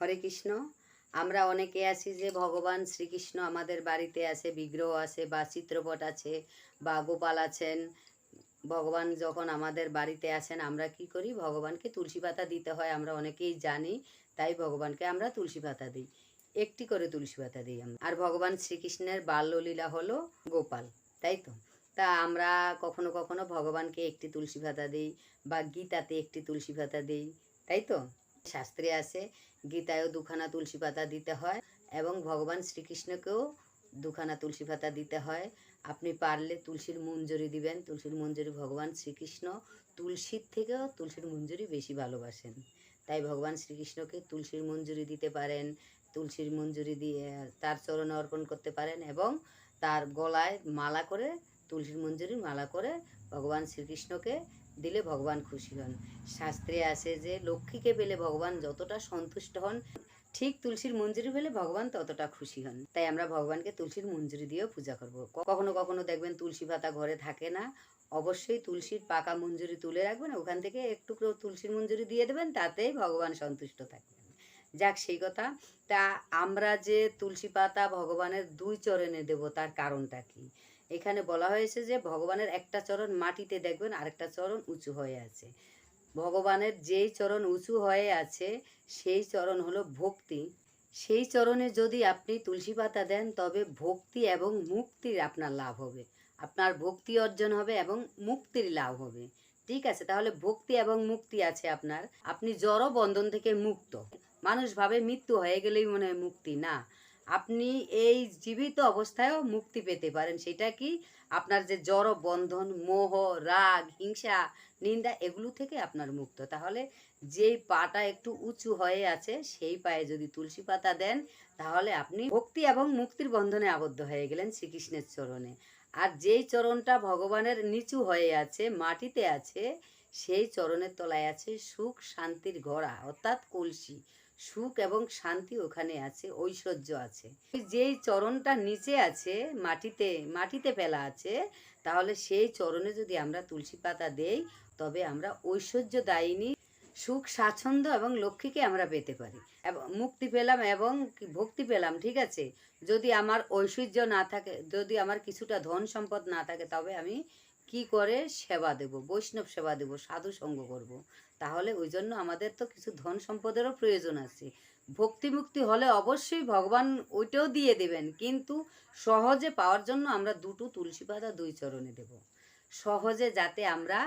হরে কৃষ্ণ। আমরা অনেকে আছি যে ভগবান শ্রীকৃষ্ণ আমাদের বাড়িতে আছে, বিগ্রহ আছে বা চিত্রপট আছে বা গোপাল আছেন। ভগবান যখন আমাদের বাড়িতে আসেন আমরা কি করি? ভগবানকে তুলসী পাতা দিতে হয়, আমরা অনেকেই জানি, তাই ভগবানকে আমরা তুলসী পাতা দিই। একটি করে তুলসী পাতা দিই আমরা। আর ভগবান শ্রীকৃষ্ণের বাল্যলীলা হলো গোপাল, তাই তো? তা আমরা কখনো কখনো ভগবানকে একটি তুলসী পাতা দিই বা গীতাতে একটি তুলসী পাতা দিই, তাই তো? শাস্ত্রে আছে, গীতায়ও দুখানা তুলসী পাতা দিতে হয় এবং ভগবান শ্রীকৃষ্ণকেও দুখানা তুলসী পাতা দিতে হয়। আপনি পারলে তুলসীর মঞ্জুরি দিবেন। তুলসীর মঞ্জুরি ভগবান শ্রীকৃষ্ণ তুলসীর থেকেও তুলসীর মঞ্জুরি বেশি ভালোবাসেন। তাই ভগবান শ্রীকৃষ্ণকে তুলসীর মঞ্জুরি দিতে পারেন, তুলসীর মঞ্জুরি দিয়ে তার চরণে অর্পণ করতে পারেন এবং তার গলায় মালা করে, তুলসীর মঞ্জুরি মালা করে ভগবান শ্রীকৃষ্ণকে দিলে ভগবান খুশি হন। শাস্ত্রে আছে যে, লক্ষ্মীকে পেলে ভগবান যতটা সন্তুষ্ট হন, ঠিক তুলসীর মঞ্জুরি পেলে ভগবান ততটা খুশি হন। তাই আমরা ভগবানকে তুলসীর মঞ্জুরি দিয়েও পূজা করব। কখনো কখনো দেখবেন তুলসী পাতা ঘরে থাকে না। অবশ্যই তুলসীর পাকা মঞ্জুরি তুলে রাখবেন। ওখান থেকে একটু তুলসীর মঞ্জুরি দিয়ে দেবেন, তাতেই ভগবান সন্তুষ্ট থাকবেন। যাক, সেই কথা। তা আমরা যে তুলসী পাতা ভগবানের দুই চরণে দেব, তার কারণটা কি? এখানে বলা হয়েছে যে ভগবানের একটা চরণ মাটিতে দেখবেন, আরেকটা চরণ উঁচু হয়ে আছে। ভগবানের যেই চরণ উঁচু হয়ে আছে, সেই চরণ হলো ভক্তি। সেই চরণে যদি আপনি তুলসী পাতা দেন, তবে ভক্তি এবং মুক্তির আপনার লাভ হবে। আপনার ভক্তি অর্জন হবে এবং মুক্তির লাভ হবে। ঠিক আছে, তাহলে ভক্তি এবং মুক্তি আছে আপনার। আপনি জড় বন্ধন থেকে মুক্ত। মানুষ ভাবে মৃত্যু হয়ে গেলেই মনে হয় মুক্তি, না। আপনি এই জীবিত অবস্থায়ও মুক্তি পেতে পারেন। সেটা কি? আপনার যে জড় বন্ধন, মোহ, রাগ, হিংসা, নিন্দা, এগুলো থেকে আপনার মুক্ত। তাহলে যেই পাটা একটু উঁচু হয়ে আছে, সেই পায়ে যদি তুলসী পাতা দেন, তাহলে আপনি ভক্তি এবং মুক্তির বন্ধনে আবদ্ধ হয়ে গেলেন শ্রীকৃষ্ণের চরণে। আর যেই চরণটা ভগবানের নিচু হয়ে আছে, মাটিতে আছে, সেই চরণের তলায় আছে সুখ, শান্তির ঘোড়া অর্থাৎ কলসি। সুখ এবং শান্তি ওখানে আছে, ঐশ্বর্য আছে। যেই চরণটা নিচে আছে, মাটিতে মাটিতে ফেলা আছে, তাহলে সেই চরণে যদি আমরা তুলসী পাতা দেই, তবে আমরা ঐশ্বর্যদায়িনী সুখ, স্বাচ্ছন্দ্য এবং লক্ষ্মীকে আমরা পেতে পারি। এবং, মুক্তি পেলাম এবং ভক্তি পেলাম, ঠিক আছে? যদি আমার ঐশ্বর্য না থাকে, যদি আমার কিছুটা ধন সম্পদ না থাকে, তবে আমি কি করে সেবা দেব? বৈষ্ণব সেবা দেব, সাধু সঙ্গ করব। তাহলে ওই জন্য আমাদের তো কিছু ধন সম্পদেরও প্রয়োজন আছে। ভক্তি মুক্তি হলে অবশ্যই ভগবান ওইটাও দিয়ে দেবেন, কিন্তু সহজে পাওয়ার জন্য আমরা দুটো তুলসী পাতা দুই চরণে দেব। সহজে যাতে আমরা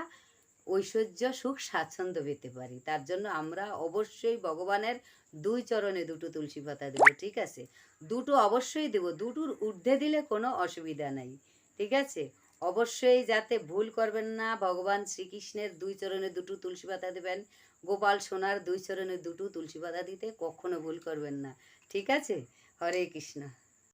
ঐশ্বর্য, সুখ, স্বাচ্ছন্দ্য পেতে পারি। তার জন্য আমরা অবশ্যই ভগবানের দুই চরণে দুটো তুলসী পাতা দেবো, ঠিক আছে? দুটো অবশ্যই দেবো, দুটোর ঊর্ধ্বে দিলে কোনো অসুবিধা নাই, ঠিক আছে? অবশ্যই যাতে ভুল করবেন না, ভগবান শ্রীকৃষ্ণের দুই চরণে দুটো তুলসী পাতা দেবেন, গোপাল সোনার দুই চরণে দুটো তুলসী পাতা দিতে কখনো ভুল করবেন না, ঠিক আছে? হরে কৃষ্ণ।